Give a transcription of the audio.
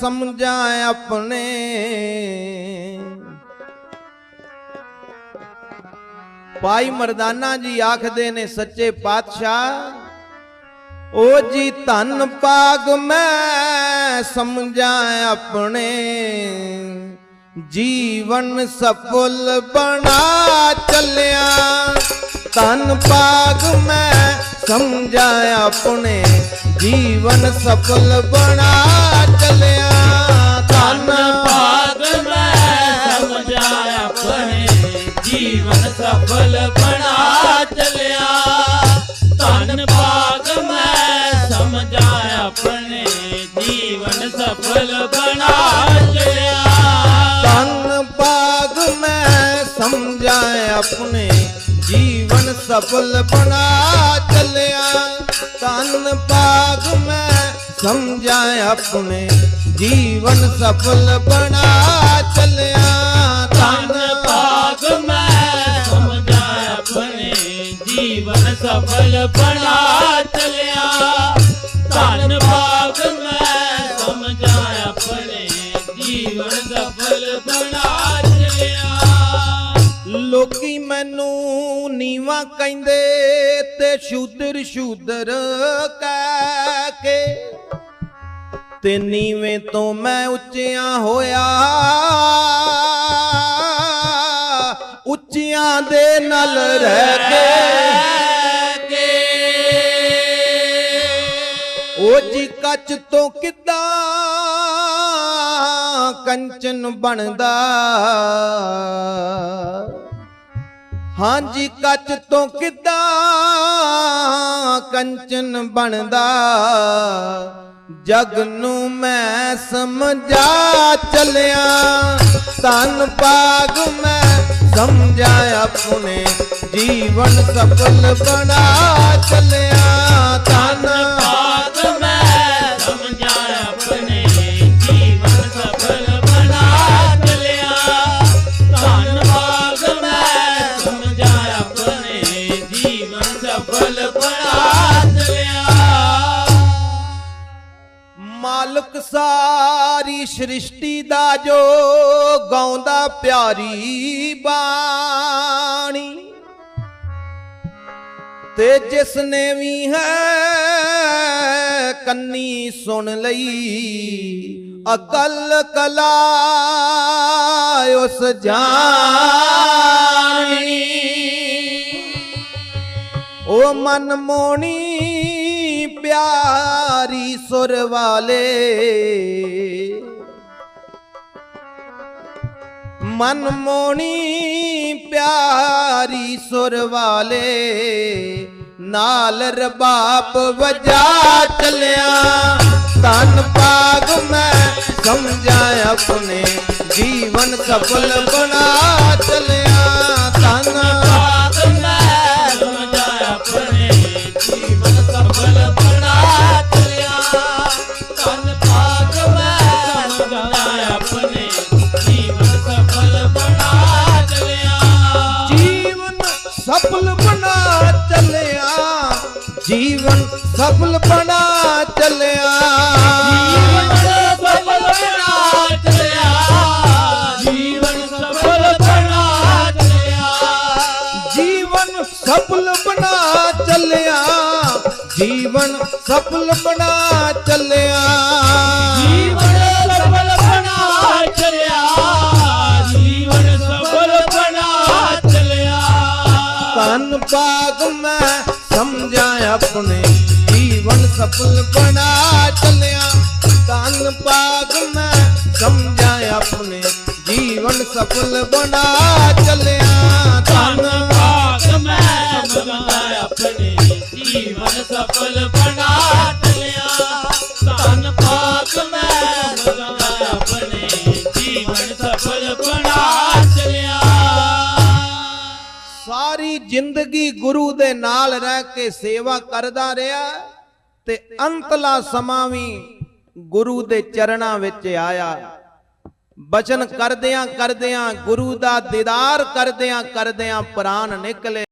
ਸਮਝਾਂ ਆਪਣੇ। ਭਾਈ ਮਰਦਾਨਾ ਜੀ ਆਖਦੇ ਨੇ, ਸੱਚੇ ਪਾਤਸ਼ਾਹ ਓ ਜੀ ਧੰਨ ਪਾਗ ਮੈਂ ਸਮਝਾਂ ਆਪਣੇ। ਜੀਵਨ ਸਫਲ ਬਣਾ ਚੱਲਿਆ, ਧੰਨ ਪਾਗ ਮੈਂ ਸਮਝਾਂ ਆਪਣੇ। ਜੀਵਨ ਸਫਲ ਬਣਾ ਆਪਣੇ ਜੀਵਨ ਸਫਲ ਬਣਾ ਚੱਲਿਆ। ਧੰਨ ਪਾਗ ਮੈਂ ਸਮਝਾਂ ਆਪਣੇ ਜੀਵਨ ਸਫਲ ਬਣਾ ਚੱਲਿਆ। ਧੰਨ ਭਾਗ ਮੈਂ ਸਮਝਾ ਆਪਣੇ ਜੀਵਨ ਸਫਲ ਬਣਾ ਚੱਲਿਆ। ਮੈਨੂੰ ਕਹਿੰਦੇ ਤੇ ਸ਼ੂਦਰ ਸ਼ੂਦਰ ਕਹਿ ਕੇ। ਤੇ ਨੀਵੇਂ ਤੋਂ ਮੈਂ ਉੱਚਿਆਂ ਹੋਇਆ। ਉੱਚਿਆਂ ਦੇ ਨਾਲ ਰਹਿ ਕੇ। ਉਹ ਜੀ ਕੱਚ ਤੋਂ ਕਿੱਦਾਂ ਕੰਚਨ ਬਣਦਾ। ਹਾਂਜੀ, ਕੱਚ ਤੋਂ ਕਿੱਦਾਂ ਕੰਚਨ ਬਣਦਾ? ਜਗ ਨੂੰ ਮੈਂ ਸਮਝਾ ਚੱਲਿਆ। ਤਨ ਪਾਗ ਮੈਂ ਸਮਝਾ ਆਪਣੇ ਜੀਵਨ ਸਫਲ ਬਣਾ। ਮਾਲਕ ਸਾਰੀ ਸ੍ਰਿਸ਼ਟੀ ਦਾ ਜੋ ਗਾਉਂਦਾ ਪਿਆਰੀ ਬਾਣੀ। ਤੇ ਜਿਸ ਨੇ ਵੀ ਹੈ ਕੰਨੀ ਸੁਣ ਲਈ, ਅਕਲ ਕਲਾ ਉਸ ਜਾਣੀ। ਉਹ ਮਨ ਮੋਣੀ ਪਿਆਰੀ ਸੁਰ ਵਾਲੇ। ਮਨ ਮੋਣੀ ਪਿਆਰੀ ਸੁਰ ਵਾਲੇ, ਨਾਲ ਰਬਾਬ ਵਜਾ ਚੱਲਿਆ। ਤਨ ਪਾਗ ਮੈਂ ਸਮਝਾ ਆਪਣੇ, ਜੀਵਨ ਸਫਲ ਬਣਾ। ਬਣਾ ਚੱਲਿਆ। ਜੀਵਨ ਸਫਲ ਬਣਾ ਚਲਿਆ। ਜੀਵਨ ਸਫਲ ਬਣਾ ਚਲਿਆ। ਜੀਵਨ ਸਫਲ ਬਣਾ ਚੱਲਿਆ। ਜੀਵਨ ਸਫਲ ਬਣਾ ਚੱਲਿਆ। ਤਨ ਪਾਗ ਮੈਂ ਸਮਝਾ ਆਪਣੇ। ਜੀਵਨ ਸਫਲ ਬਣਾ ਚੱਲਿਆ। ਤਨ ਪਾਗ ਮੈਂ ਸਮਝਾ ਆਪਣੇ। ਜੀਵਨ ਸਫਲ ਬਣਾ ਚੱਲਿਆ। ਤਨ ਭਾਗ ਮੈਂ ਮੰਗਾ ਆਪਣੇ। ਜੀਵਨ ਸਫਲ ਬਣਾ ਚਲਿਆ। ਧੰਨ ਭਾਗ ਮੈਂ ਮੰਗਾ ਆਪਣੇ। ਜੀਵਨ ਸਫਲ ਬਣਾ ਚਲਿਆ। ਸਾਰੀ ਜ਼ਿੰਦਗੀ ਗੁਰੂ ਦੇ ਨਾਲ ਰਹਿ ਕੇ ਸੇਵਾ ਕਰਦਾ ਰਿਹਾ। ਤੇ ਅੰਤਲਾ ਸਮਾਂ ਵੀ ਗੁਰੂ ਦੇ ਚਰਨਾਂ ਵਿੱਚ ਆਇਆ। ਬਚਨ ਕਰਦਿਆਂ ਕਰਦਿਆਂ ਗੁਰੂ ਦਾ ਦੀਦਾਰ ਕਰਦਿਆਂ ਕਰਦਿਆਂ ਪ੍ਰਾਨ ਨਿਕਲੇ।